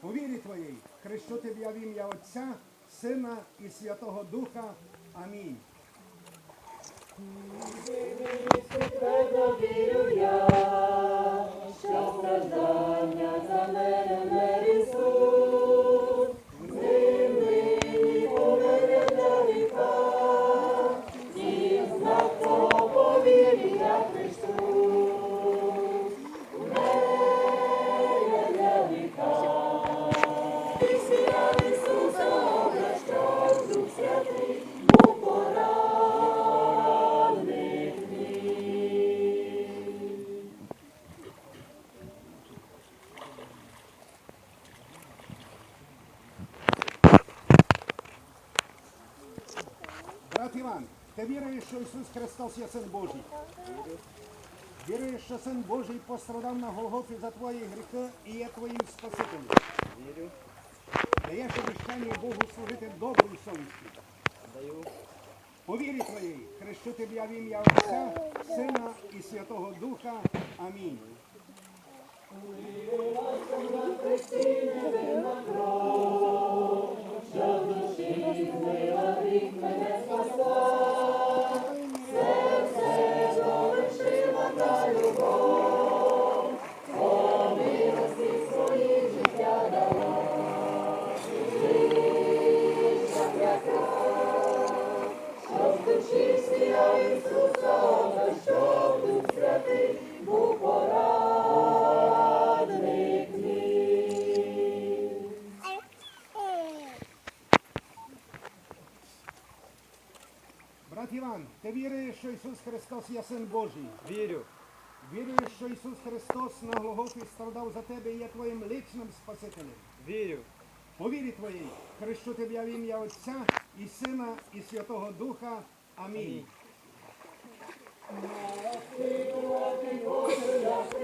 По вірі твоїй, хрещу тебе в ім'я Отця, Сина і Святого Духа. Амінь. Брат Іван, ти віруєш, що Ісус Христос є Син Божий? Віруєш, що Син Божий пострадав на Голгофі за твої гріхи і є твоїм Спасителем? Вірю, Даєш обіщання Богу служити доброю совістю. даю, По вірі твоїй, хрещу тебе в ім'я Отця, Сина і Святого Духа. Амінь. Брат Іван, ти віруєш, що Ісус Христос є Син Божий? вірю, Віруєш, що Ісус Христос на Голгофі страдав за тебе і є твоїм личним Спасителем? вірю, По вірі твоїй, хрещу тебе в ім'я Отця і Сина і Святого Духа. Амінь. Амінь. Thank you.